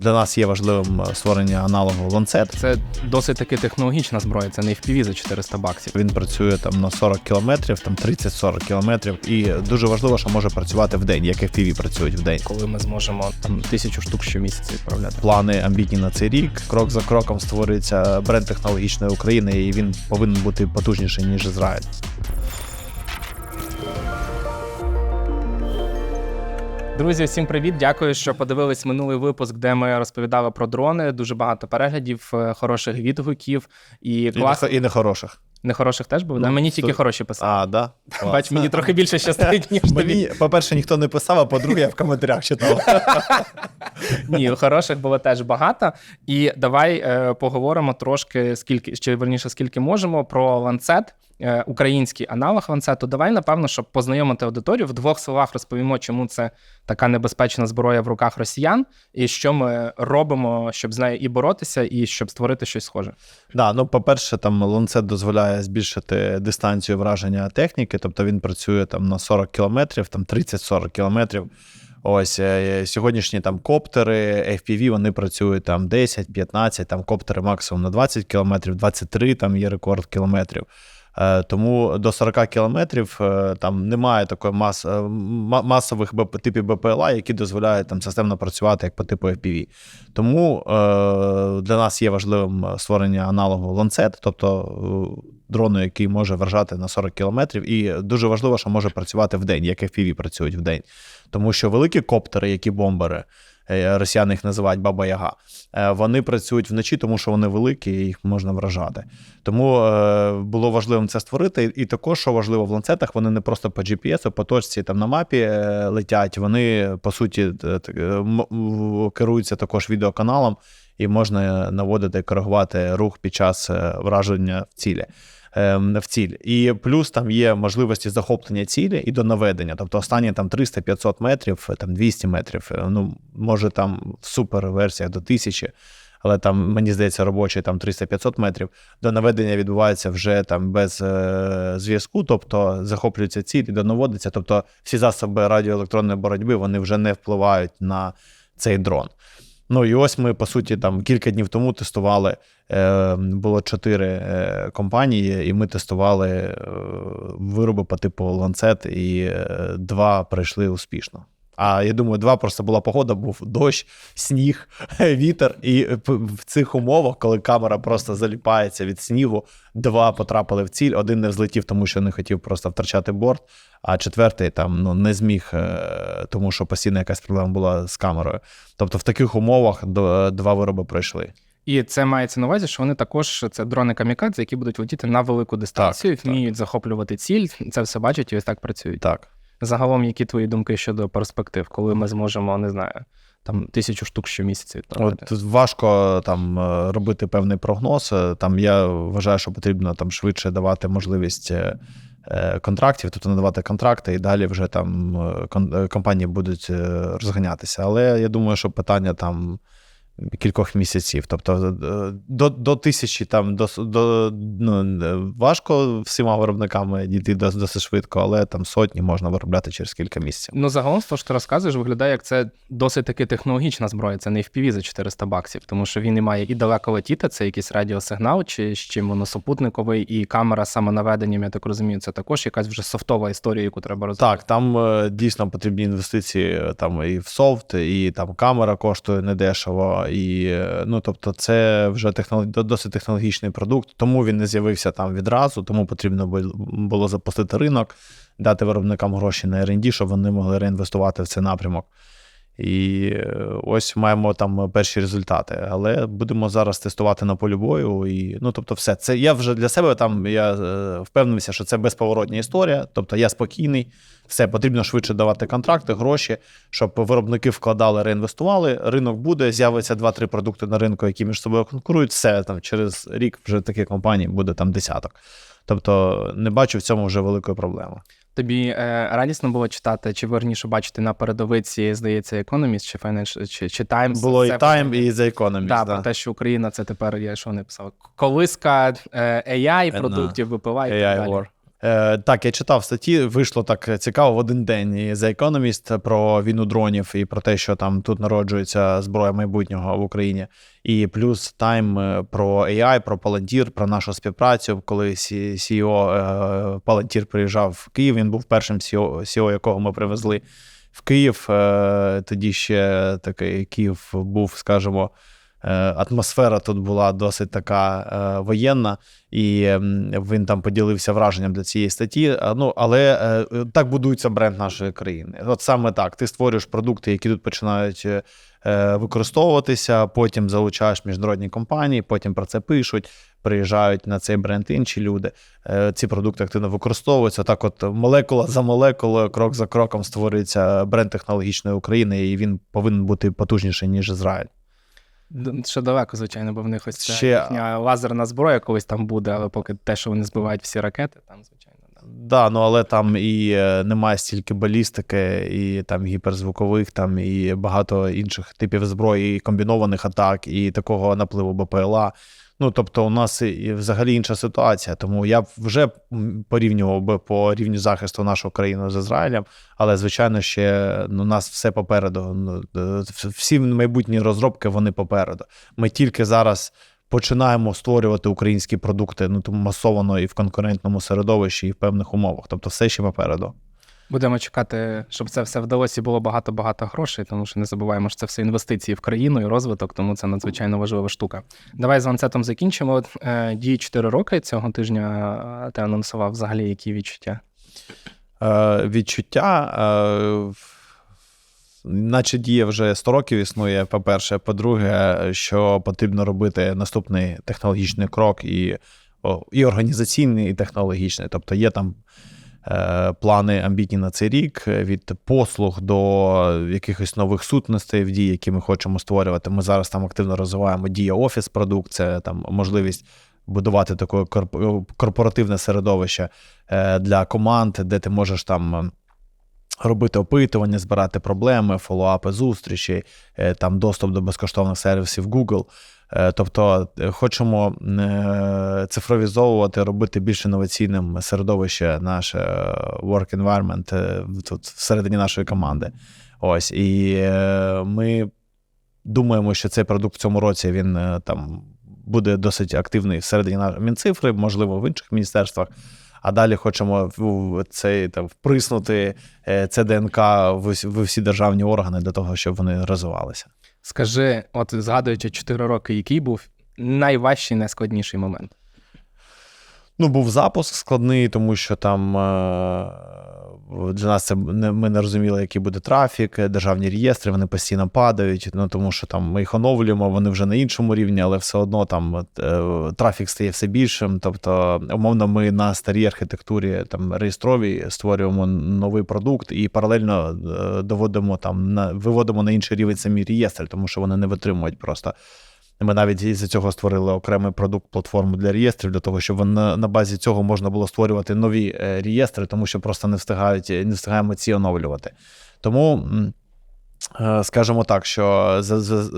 Для нас є важливим е, створення аналогу ланцет. Це досить таки технологічна зброя, це не FPV за 400 баксів. Він працює там на 40 кілометрів, там 30-40 кілометрів. І дуже важливо, що може працювати в день, як FPV працюють в день. Коли ми зможемо там тисячу штук щомісяця відправляти. Плани амбітні на цей рік. Крок за кроком створюється бренд технологічної України, і він повинен бути потужніший ніж Ізраїль. Друзі, всім привіт! Дякую, що подивились минулий випуск, де ми розповідали про дрони. Дуже багато переглядів, е, хороших відгуків і клас. не, і нехороших. Нехороших теж було. Ну, да? Мені тільки хороші писали. А, да? Бач, мені трохи більше щастить, ніж тобі. Мені, по-перше, ніхто не писав, а по-друге, я в коментарях читав. Ні, хороших було теж багато. І давай е, поговоримо трошки, скільки чи верніше, скільки можемо про ланцет. Е, Український аналог ланцету. Давай, напевно, щоб познайомити аудиторію, в двох словах розповімо, чому це така небезпечна зброя в руках росіян, і що ми робимо, щоб з нею і боротися, і щоб створити щось схоже. Да, ну, по-перше, там ланцет дозволяє збільшити дистанцію враження техніки, тобто він працює там на 40 кілометрів, там 30-40 кілометрів. Ось е, сьогоднішні там коптери, FPV, вони працюють там 10-15, там коптери максимум на 20 кілометрів, 23 там є рекорд кілометрів. Е, Тому до 40 кілометрів е, там немає такої мас, е, масових типів БПЛА, які дозволяють там системно працювати як по типу FPV. Тому для нас є важливим створення аналогу ланцет, тобто дрону, який може вражати на 40 кілометрів, і дуже важливо, що може працювати в день, як FPV працюють в день. Тому що великі коптери, які бомбери, росіяни їх називають Баба Яга, е, вони працюють вночі, тому що вони великі, і їх можна вражати. Тому е, було важливим це створити. І також, що важливо в ланцетах, вони не просто по GPS, по точці там на мапі е, летять. Вони по суті керуються також відеоканалом, і можна наводити коригувати рух під час е, враження в цілі. Ем, В ціль. І плюс там є можливості захоплення цілі і до наведення. Тобто останні там 300-500 метрів, там 200 метрів, е, ну може там в суперверсіях до 1000, але там, мені здається, робочий там 300-500 метрів. До наведення відбувається вже там без е, зв'язку, тобто захоплюється ціль і донаводиться. Тобто всі засоби радіоелектронної боротьби вони вже не впливають на цей дрон. Ну і ось ми, по суті, там кілька днів тому тестували. Е, було чотири е, компанії, і ми тестували е, вироби по типу ланцет, і е, два пройшли успішно. А я думаю, два просто була погода, був дощ, сніг, вітер. І в цих умовах, коли камера просто заліпається від снігу, два потрапили в ціль. Один не взлетів, тому що не хотів просто втрачати борт, а четвертий там ну, не зміг, е, тому що постійно якась проблема була з камерою. Тобто в таких умовах до- два вироби пройшли. І це мається на увазі, що вони також це дрони камікадзе, які будуть летіти на велику дистанцію, Так, вміють захоплювати ціль. Це все бачать і ось так працюють. Так. Загалом, які твої думки щодо перспектив, коли ми зможемо, не знаю, там тисячу штук відправляти? От важко там е, робити певний прогноз. Е, Там я вважаю, що потрібно там швидше давати можливість е, контрактів, тобто надавати контракти, і далі вже там компанії будуть розганятися. Але я думаю, що питання там. Кількох місяців, тобто е, до, до тисячі там до, до ну, важко всіма виробниками дійти досить швидко, але там сотні можна виробляти через кілька місяців. Ну, загалом, того, що ти розказуєш, виглядає, як це досить таки технологічна зброя. Це не FPV за 400 баксів, тому що він і має і далеко летіти, це якийсь радіосигнал, чи з чим воно супутниковий, і камера самонаведенням, я так розумію, це також якась вже софтова історія, яку треба розвивати. Так, там е, дійсно потрібні інвестиції е, там і в софт, і там камера коштує недешево. І е, ну, тобто, це вже технолог... досить технологічний продукт, тому він не з'явився там відразу, тому потрібно бу- було запустити ринок, дати виробникам гроші на R&D, щоб вони могли реінвестувати в цей напрямок. І е, ось маємо там перші результати. Але будемо зараз тестувати на полі бою. І, ну, тобто, все. Це я вже для себе там я е, впевнився, що це безповоротня історія. Тобто я спокійний, все потрібно швидше давати контракти, гроші, щоб виробники вкладали, реінвестували. Ринок буде, з'явиться 2-3 продукти на ринку, які між собою конкурують. Все там через рік вже таких компаній буде там десяток. Тобто не бачу в цьому вже великої проблеми. Тобі е, радісно було читати, чи верніше бачити на передовиці, здається, Economist чи Financial, чи, чи Times. Було і Time, і The Economist. Да, да. про те, що Україна це тепер, я що не писав, колиска е, AI, Е, продуктів, AI і так далі. War. Е, так, я читав статті, вийшло так цікаво в один день і The Economist про війну дронів і про те, що там тут народжується зброя майбутнього в Україні. І плюс Time е, про AI, про Palantir, про нашу співпрацю. Коли CEO е, Palantir приїжджав в Київ, він був першим CEO, CEO якого ми привезли в Київ. Е, Тоді ще такий Київ був, скажімо, атмосфера тут була досить така е, воєнна, і він там поділився враженням для цієї статті. Ну, але е, так будується бренд нашої країни. От саме так. Ти створюєш продукти, які тут починають е, е, використовуватися, потім залучаєш міжнародні компанії, потім про це пишуть. Приїжджають на цей бренд інші люди. Е, Ці продукти активно використовуються. Так, от молекула за молекулою, крок за кроком створюється бренд технологічної України, і він повинен бути потужніший ніж Ізраїль. Ще далеко, звичайно, бо в них ось ця Ще- їхня лазерна зброя колись там буде, але поки те, що вони збивають всі ракети, там, звичайно, да. Да, ну але там і е, немає стільки балістики, і там гіперзвукових, там і багато інших типів зброї, і комбінованих атак, і такого напливу БПЛА. Ну тобто, у нас і- взагалі інша ситуація. Тому я вже порівнював би по рівню захисту нашу країну з Ізраїлем, але звичайно ще ну, у нас все попереду. Ну, е, Всі майбутні розробки вони попереду. Ми тільки зараз починаємо створювати українські продукти ну тому масово і в конкурентному середовищі, і в певних умовах. Тобто, все ще попереду. Будемо чекати, щоб це все вдалося і було багато-багато грошей, тому що не забуваємо, що це все інвестиції в країну і розвиток, тому це надзвичайно важлива штука. Давай з ланцетом закінчимо. Е, Дії 4 роки цього тижня е, ти анонсував взагалі які відчуття. Е, відчуття. Е, Наче діє вже 100 років існує, по-перше. По-друге, що потрібно робити наступний технологічний крок і, і організаційний, і технологічний. Тобто є там плани амбітні на цей рік е, від послуг до якихось нових сутностей в дії, які ми хочемо створювати. Ми зараз там активно розвиваємо дія офіс продукт, це там можливість будувати таке корп- корпоративне середовище е, для команд, де ти можеш там. е, Робити опитування, збирати проблеми, фоллоуапи зустрічей, е, там доступ до безкоштовних сервісів Google. Е, Тобто е, хочемо е, цифровізовувати, робити більш інноваційним середовище, наше work environment тут всередині нашої команди. Ось і ми думаємо, що цей продукт в цьому році він там буде досить активний всередині Мінцифри, можливо, в інших міністерствах. А далі хочемо цей там вприснути це ДНК в, ус- в всі державні органи для того, щоб вони розвивалися. Скажи, от згадуючи 4 роки, який був найважчий, найскладніший момент? Ну, був запуск складний, тому що там е, для нас це не, ми не розуміли, який буде трафік, державні реєстри, вони постійно падають. Ну тому що там ми їх оновлюємо, вони вже на іншому рівні, але все одно там е, трафік стає все більшим. Тобто, умовно, ми на старій архітектурі там реєстровій створюємо новий продукт і паралельно е, доводимо там на виводимо на інший рівень самі реєстри, тому що вони не витримують просто. Ми навіть із цього створили окремий продукт платформу для реєстрів, для того, щоб на, на базі цього можна було створювати нові е, реєстри, тому що просто не встигають, не встигаємо ці оновлювати. Тому. Е, Скажімо так, що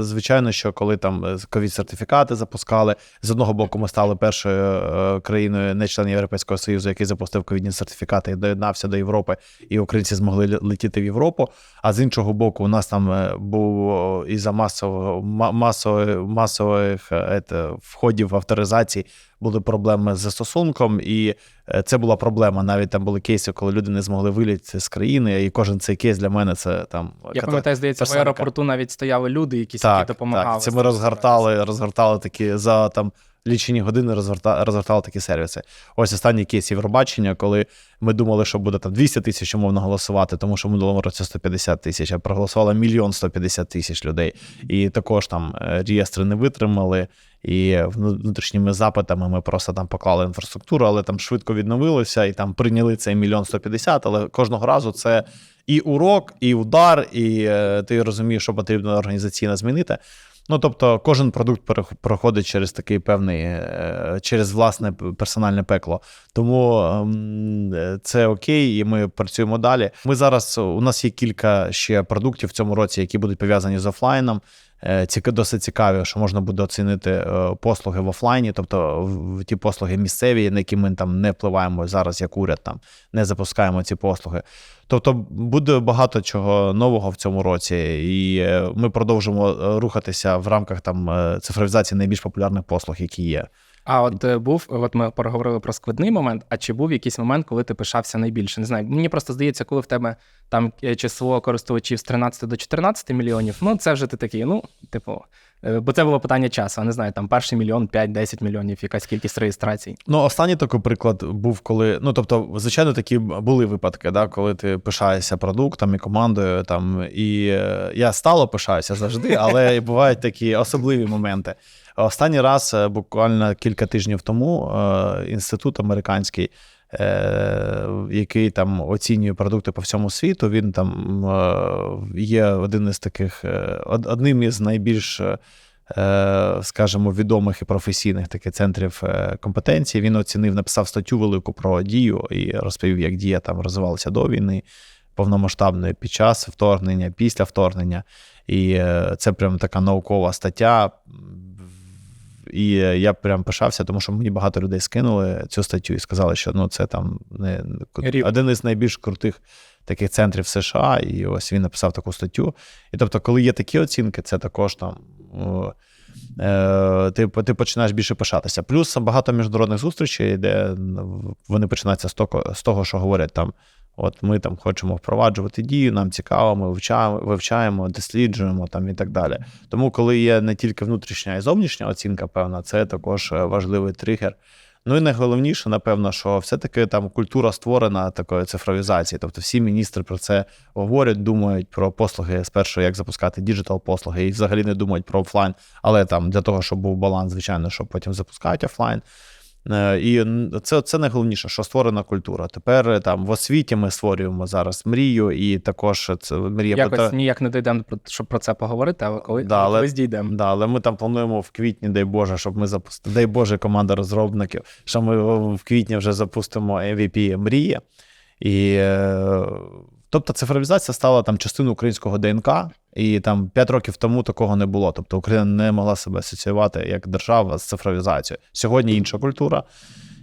звичайно, що коли там ковід сертифікати запускали, з одного боку, ми стали першою е, країною, не членом Європейського Союзу, який запустив ковідні сертифікати і доєднався до Європи, і українці змогли летіти в Європу. А з іншого боку, у нас там е, був о, із-за масового масових е, входів авторизацій були проблеми з застосунком, і е, це була проблема. Навіть там були кейси, коли люди не змогли виліти з країни, і кожен цей кейс для мене це там Я ката- пам'ятаю, здається, в персональка. аеропорту навіть стояли люди, якісь так, які допомагали. Так, це ми розгортали, розгортали такі за там лічені години розгорта, розгортали такі сервіси. Ось останній кейс Євробачення, коли ми думали, що буде там 200 тисяч умовно голосувати, тому що в минулому році 150 тисяч, а проголосувало мільйон 150 тисяч людей. І також там е, реєстри не витримали. І внутрішніми запитами ми просто там поклали інфраструктуру, але там швидко відновилося і там прийняли цей мільйон 150, але кожного разу це і урок, і удар, і е, ти розумієш, що потрібно організаційно змінити. Ну, тобто, кожен продукт проходить через такий певний, е, через власне персональне пекло. Тому ем, це окей, і ми працюємо далі. Ми зараз у нас є кілька ще продуктів в цьому році, які будуть пов'язані з офлайном. Е, досить цікаві, що можна буде оцінити е, послуги в офлайні, тобто в, ті послуги місцеві, на які ми там не впливаємо зараз, як уряд там не запускаємо ці послуги. Тобто буде багато чого нового в цьому році, і е, ми продовжимо рухатися в рамках там цифровізації найбільш популярних послуг, які є. А от е, був, от ми поговорили про складний момент. А чи був якийсь момент, коли ти пишався найбільше? Не знаю. Мені просто здається, коли в тебе там е, число користувачів з 13 до 14 мільйонів, ну це вже ти такий, ну, типу, е, бо це було питання часу. Не знаю, там перший мільйон, 5-10 мільйонів, якась кількість реєстрацій. Ну, останній такий приклад був, коли. Ну, тобто, звичайно, такі були випадки, да, коли ти пишаєшся продуктом і командою. Там, і я стало пишаюся завжди, але бувають такі особливі моменти. Останній раз, е, буквально кілька тижнів тому, е, інститут американський, е, який там оцінює продукти по всьому світу, він там є один із таких, одним із найбільш. скажімо, відомих і професійних таких центрів компетенції. Він оцінив, написав статтю велику про дію і розповів, як дія там розвивалася до війни, повномасштабної під час вторгнення, після вторгнення. І це прям така наукова стаття. І е, я прям пишався, тому що мені багато людей скинули цю статтю і сказали, що ну це там не Рівно. один із найбільш крутих таких центрів США, і ось він написав таку статтю. І тобто, коли є такі оцінки, це також там. е, Ти, ти починаєш більше пишатися. Плюс багато міжнародних зустрічей, де вони починаються з того, з того, що говорять там. От ми там хочемо впроваджувати дію, нам цікаво, ми вивчаємо, вивчаємо, досліджуємо там і так далі. Тому, коли є не тільки внутрішня і зовнішня оцінка, певна, це також е, важливий тригер. Ну і найголовніше, напевно, що все-таки там культура створена такої цифровізації. Тобто всі міністри про це говорять, думають про послуги спершу, як запускати діджитал послуги, і взагалі не думають про офлайн. Але там для того, щоб був баланс, звичайно, що потім запускають офлайн. Е, І це, це найголовніше, що створена культура. Тепер е, там в освіті ми створюємо зараз мрію, і також це мрія про Якось те- ніяк не дійдемо, щоб про це поговорити, але коли Да, але- дійдемо. Да, але ми там плануємо в квітні, дай Боже, щоб ми запустили. Дай Боже, команда розробників, що ми в квітні вже запустимо MVP Мрія. І, е, тобто цифровізація стала там частиною українського ДНК, і там 5 років тому такого не було. Тобто Україна не могла себе асоціювати як держава з цифровізацією. Сьогодні інша культура.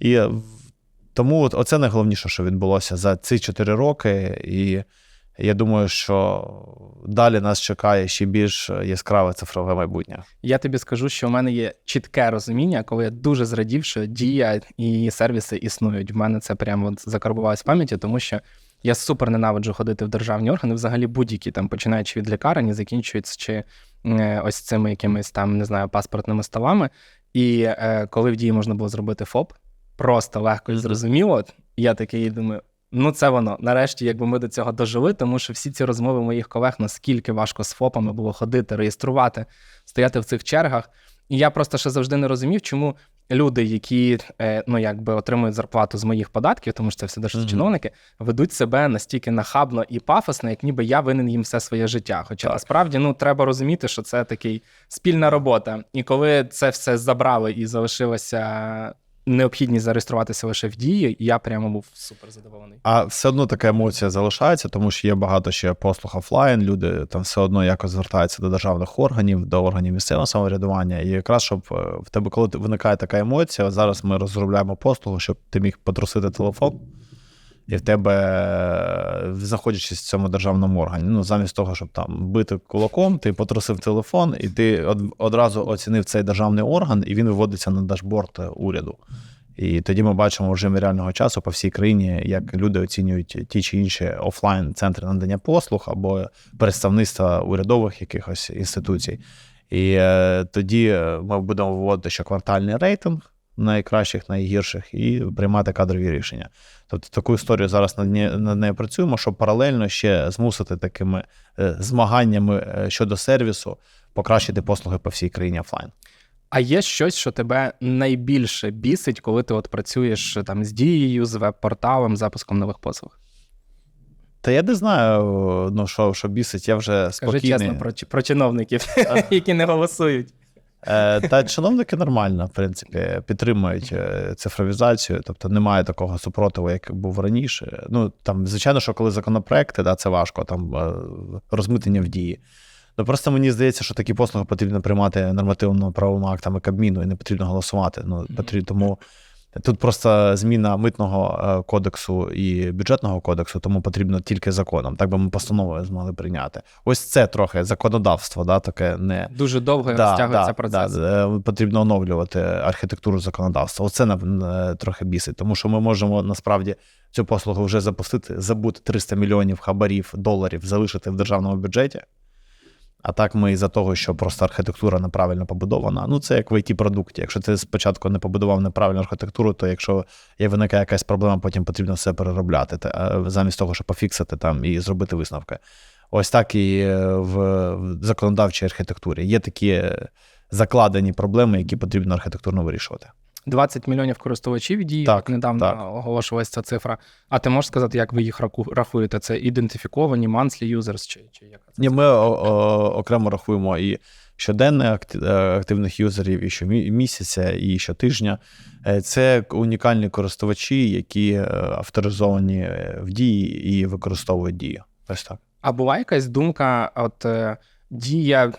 І тому от, оце найголовніше, що відбулося за ці 4 роки. І я думаю, що далі нас чекає ще більш яскраве цифрове майбутнє. Я тобі скажу, що в мене є чітке розуміння, коли я дуже зрадів, що дія і сервіси існують. В мене це прямо закарбувалось в пам'яті, тому що я супер ненавиджу ходити в державні органи, взагалі будь-які там, починаючи від лікарень, і закінчуючи чи ось цими якимись там, не знаю, паспортними столами. І е, коли в дії можна було зробити ФОП, просто легко і зрозуміло, я такий думаю. Ну, це воно. Нарешті, якби ми до цього дожили, тому що всі ці розмови моїх колег, наскільки важко з ФОПами було ходити, реєструвати, стояти в цих чергах. І я просто ще завжди не розумів, чому люди, які е, ну якби отримують зарплату з моїх податків, тому що це все mm -hmm. чиновники, ведуть себе настільки нахабно і пафосно, як ніби я винен їм все своє життя. Хоча Так. насправді ну треба розуміти, що це такий спільна робота. І коли це все забрали і залишилося необхідність зареєструватися лише в дії, я прямо був супер задоволений. А все одно така емоція залишається, тому що є багато ще послуг офлайн. Люди там все одно якось звертаються до державних органів, до органів місцевого самоврядування. І якраз щоб е, в тебе, коли виникає така емоція, зараз ми розробляємо послугу, щоб ти міг потрусити телефон. І в тебе, е, знаходячись в цьому державному органі, ну замість того, щоб там бити кулаком, ти потрусив телефон, і ти од- одразу оцінив цей державний орган, і він виводиться на дашборд уряду. І тоді ми бачимо в режимі реального часу по всій країні, як люди оцінюють ті чи інші офлайн центри надання послуг або представництва урядових якихось інституцій. І е, тоді е, ми будемо виводити ще квартальний рейтинг найкращих, найгірших, і приймати кадрові рішення. Тобто таку історію зараз над, не- над нею працюємо, щоб паралельно ще змусити такими е, змаганнями е, щодо сервісу покращити послуги по всій країні офлайн. А є щось, що тебе найбільше бісить, коли ти от працюєш там з дією, з веб-порталом, запуском нових послуг? Та я не знаю, ну що, що бісить, я вже Скажи спокійний. чесно про, про чиновників, які не голосують. Е, Та чиновники нормально, в принципі, підтримують е, цифровізацію, тобто немає такого супротиву, як був раніше. Ну там, звичайно, що коли законопроекти, да, це важко, там е, розмитнення в дії. Ну просто мені здається, що такі послуги потрібно приймати нормативно-правовими актами Кабміну і не потрібно голосувати. Ну, потрібно, тому тут просто зміна митного е, кодексу і бюджетного кодексу, тому потрібно тільки законом. Так би ми постановою змогли прийняти. Ось це трохи законодавство, да, таке не. Дуже довго розтягується процес. Да, е, потрібно оновлювати архітектуру законодавства. Оце нам е, трохи бісить, тому що ми можемо насправді цю послугу вже запустити, забути 300 мільйонів хабарів доларів, залишити в державному бюджеті. А так ми із-за того, що просто архітектура неправильно побудована. Ну, це як в it продукті Якщо ти спочатку не побудував неправильну архітектуру, то якщо є виникає якась проблема, потім потрібно все переробляти, та- замість того, щоб пофіксити там і зробити висновки. Ось так і е, в в законодавчій архітектурі. Є такі е, закладені проблеми, які потрібно архітектурно вирішувати. 20 мільйонів користувачів дії, Так, недавно так. оголошувалася ця цифра. А ти можеш сказати, як ви їх рахуєте? Це ідентифіковані monthly users чи, чи яка це? Ні, ми о, о, окремо рахуємо і щоденне е, активних юзерів, і щомісяця, і щотижня. Е, Це унікальні користувачі, які е, авторизовані в дії і використовують дію. Ось так. А буває якась думка, от дія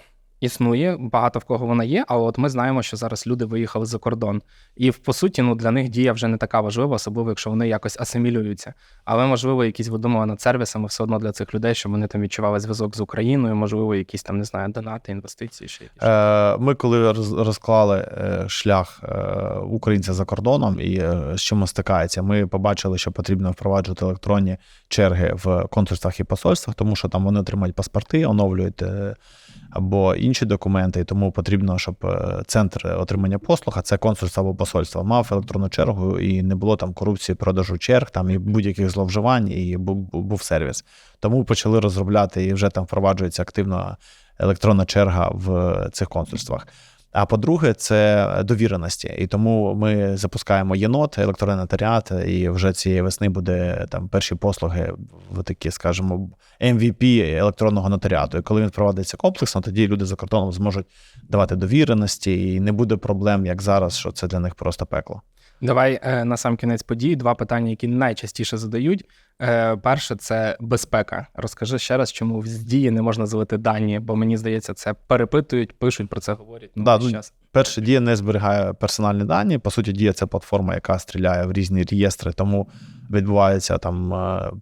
існує, багато в кого вона є, але от ми знаємо, що зараз люди виїхали за кордон. І по суті, ну для них дія вже не така важлива, особливо якщо вони якось асимілюються. Але можливо, якісь видумали над сервісами все одно для цих людей, щоб вони там відчували зв'язок з Україною, можливо, якісь там не знаю, донати, інвестиції ще. Е, Ми, коли роз- розклали е, шлях е, українця за кордоном і е, з чим стикається, ми побачили, що потрібно впроваджувати електронні черги в консульствах і посольствах, тому що там вони отримають паспорти, оновлюють або інші документи, і тому потрібно, щоб е, центр отримання послуг, а це консульство або посольство, мав електронну чергу і не було там корупції, продажу черг, там і будь-яких зловживань, і був, сервіс. Тому почали розробляти і вже там впроваджується активно електронна черга в цих консульствах. А по-друге, це довіреності. І тому ми запускаємо єнот, електронний нотаріат, і вже цієї весни буде там перші послуги в такі, скажімо, MVP електронного нотаріату. І коли він впровадиться комплексно, тоді люди за кордоном зможуть давати довіреності, і не буде проблем, як зараз, що це для них просто пекло. Давай е, на сам кінець події два питання, які найчастіше задають. Е, перше це безпека. Розкажи ще раз, чому в дії не можна залити дані, бо мені здається, це перепитують, пишуть про це говорять. Ну, Да, ну. Перше, дія не зберігає персональні дані. По суті, дія це платформа, яка стріляє в різні реєстри, тому відбувається там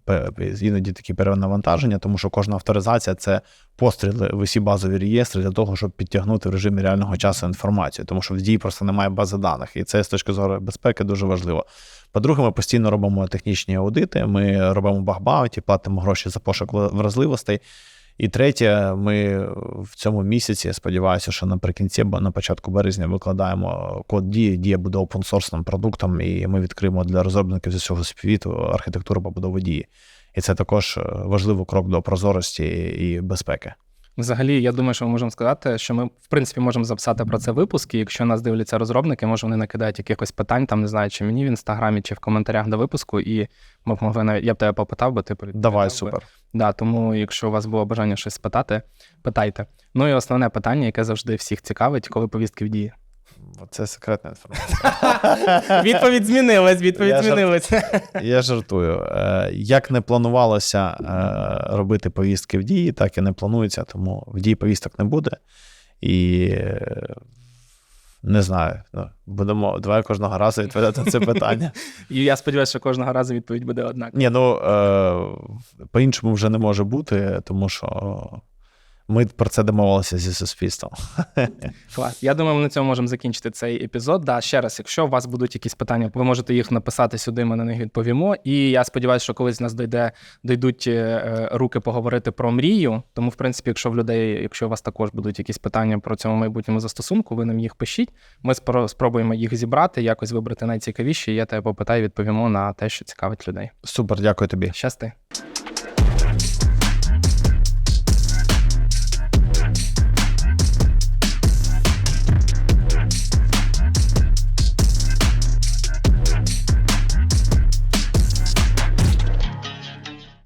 е, іноді такі перенавантаження, тому що кожна авторизація це постріли в усі базові реєстри для того, щоб підтягнути в режимі реального часу інформацію, тому що в дії просто немає бази даних, і це з точки зору безпеки дуже важливо. По-друге, ми постійно робимо технічні аудити, ми робимо багбауті, платимо гроші за пошук вразливостей. І третє, ми в цьому місяці, я сподіваюся, що наприкінці або на початку березня викладаємо код дії. Дія буде опенсорсним продуктом, і ми відкриємо для розробників з усього світу архітектуру побудови дії. І це також е, важливий крок до прозорості і безпеки. Взагалі, я думаю, що ми можемо сказати, що ми в принципі можемо записати про це випуски. Якщо нас дивляться розробники, може вони накидають якихось питань, там не знаю, чи мені в інстаграмі, чи в коментарях до випуску, і ми б могли навіть я б тебе попитав, бо ти відповідав Давай, би. супер. Да, тому, якщо у вас було бажання щось спитати, питайте. Ну і основне питання, яке завжди всіх цікавить, коли повістки в дії. Це секретна інформація. Відповідь змінилась, відповідь Я жарт- Я жартую. Е, Як не планувалося е, робити повістки в дії, так і не планується, тому в дії повісток не буде. І е, не знаю. Ну, будемо давай кожного разу відповідати на це питання. І я сподіваюся, що кожного разу відповідь буде однакова. Ні, ну по-іншому вже не може бути, тому що ми про це домовилися зі суспільством. Клас. Я думаю, ми на цьому можемо закінчити цей епізод. Да, ще раз, якщо у вас будуть якісь питання, ви можете їх написати сюди, ми на них відповімо. І я сподіваюся, що колись в нас дойде, дойдуть е, руки поговорити про мрію. Тому, в принципі, якщо в людей, якщо у вас також будуть якісь питання про цьому майбутньому застосунку, ви нам їх пишіть. Ми спро- спробуємо їх зібрати, якось вибрати найцікавіші. І я тебе попитаю, відповімо на те, що цікавить людей. Супер, дякую тобі. Щасти.